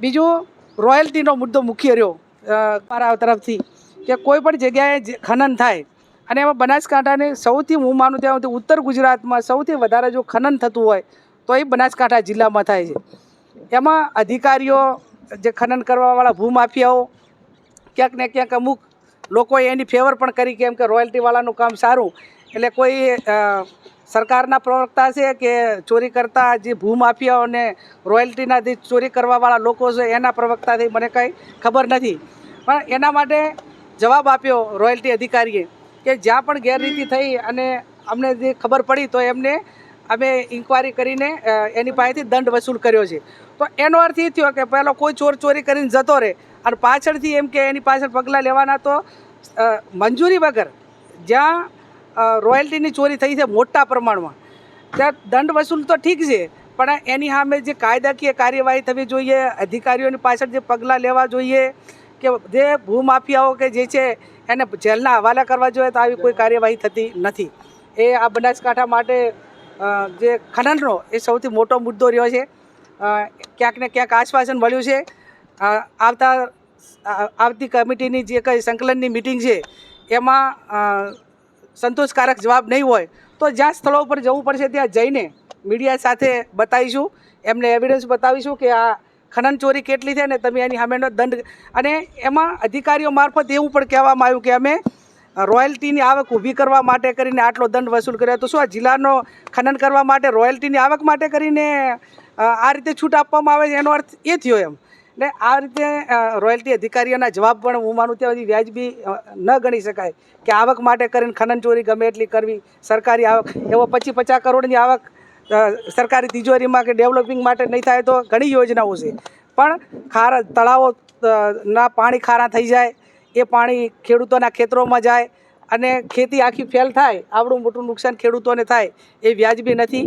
બીજું રોયલ્ટીનો મુદ્દો મુખ્ય રહ્યો મારા તરફથી કે કોઈ પણ જગ્યાએ ખનન થાય અને એમાં બનાસકાંઠાને સૌથી હું માનું ત્યાં ઉત્તર ગુજરાતમાં સૌથી વધારે જો ખનન થતું હોય, તો એ બનાસકાંઠા જિલ્લામાં થાય છે. એમાં અધિકારીઓ જે ખનન કરવાવાળા ભૂમાફિયાઓ, ક્યાંક ને ક્યાંક અમુક લોકોએ એની ફેવર પણ કરી કેમ કે રોયલ્ટીવાળાનું કામ સારું એટલે કોઈ સરકારના પ્રવક્તા છે કે ચોરી કરતા જે ભૂમાફિયાઓને રોયલ્ટીના જે ચોરી કરવાવાળા લોકો છે એના પ્રવક્તાથી મને કંઈ ખબર નથી. પણ એના માટે જવાબ આપ્યો રોયલ્ટી અધિકારીએ કે જ્યાં પણ ગેરરીતિ થઈ અને અમને જે ખબર પડી તો એમને અમે ઇન્કવાયરી કરીને એની પાસેથી દંડ વસૂલ કર્યો છે. તો એનો અર્થ એ થયો કે પહેલો કોઈ ચોર ચોરી કરીને જતો રહે અને પાછળથી એમ કે એની પાછળ પગલાં લેવાના તો મંજૂરી વગર જ્યાં રોયલ્ટીની ચોરી થઈ છે મોટા પ્રમાણમાં. ત્યાં દંડ વસૂલ તો ઠીક છે, પણ એની સામે જે કાયદાકીય કાર્યવાહી થવી જોઈએ, અધિકારીઓની પાછળ જે પગલાં લેવા જોઈએ, કે જે ભૂમાફિયાઓ કે જે છે એને જેલના હવાલા કરવા જોઈએ, તો આવી કોઈ કાર્યવાહી થતી નથી. એ આ બનાસકાંઠા માટે જે ખનનનો એ સૌથી મોટો મુદ્દો રહ્યો છે. ક્યાંક ને ક્યાંક આશ્વાસન મળ્યું છે. આવતા આવતી કમિટીની જે કંઈ સંકલનની મિટિંગ છે, એમાં સંતોષકારક જવાબ નહીં હોય, તો જ્યાં સ્થળો ઉપર જવું પડશે ત્યાં જઈને મીડિયા સાથે બતાવીશું. એમને એવિડન્સ બતાવીશું કે આ ખનન ચોરી કેટલી છે ને તમે એની સામેનો દંડ અને એમાં અધિકારીઓ મારફત એવું પણ કહેવામાં આવ્યું કે અમે રોયલ્ટીની આવક ઊભી કરવા માટે કરીને આટલો દંડ વસૂલ કર્યો તો શું આ જિલ્લાનો ખનન કરવા માટે રોયલ્ટીની આવક માટે કરીને આ રીતે છૂટ આપવામાં આવે છે? એનો અર્થ એ થયો એમ. એટલે આ રીતે રોયલ્ટી અધિકારીઓના જવાબ પણ હું માનું ત્યાં સુધી વ્યાજબી ન ગણી શકાય કે આવક માટે કરીને ખનન ચોરી ગમે એટલી કરવી, સરકારી આવક, એવો પચીસ પચાસ કરોડની આવક સરકારી તિજોરીમાં કે ડેવલપિંગ માટે નહીં થાય તો ઘણી યોજનાઓ છે. પણ ખારા, તળાવો ના પાણી ખારા થઈ જાય, એ પાણી ખેડૂતોના ખેતરોમાં જાય અને ખેતી આખી ફેલ થાય, આવડું મોટું નુકસાન ખેડૂતોને થાય, એ વ્યાજબી નથી.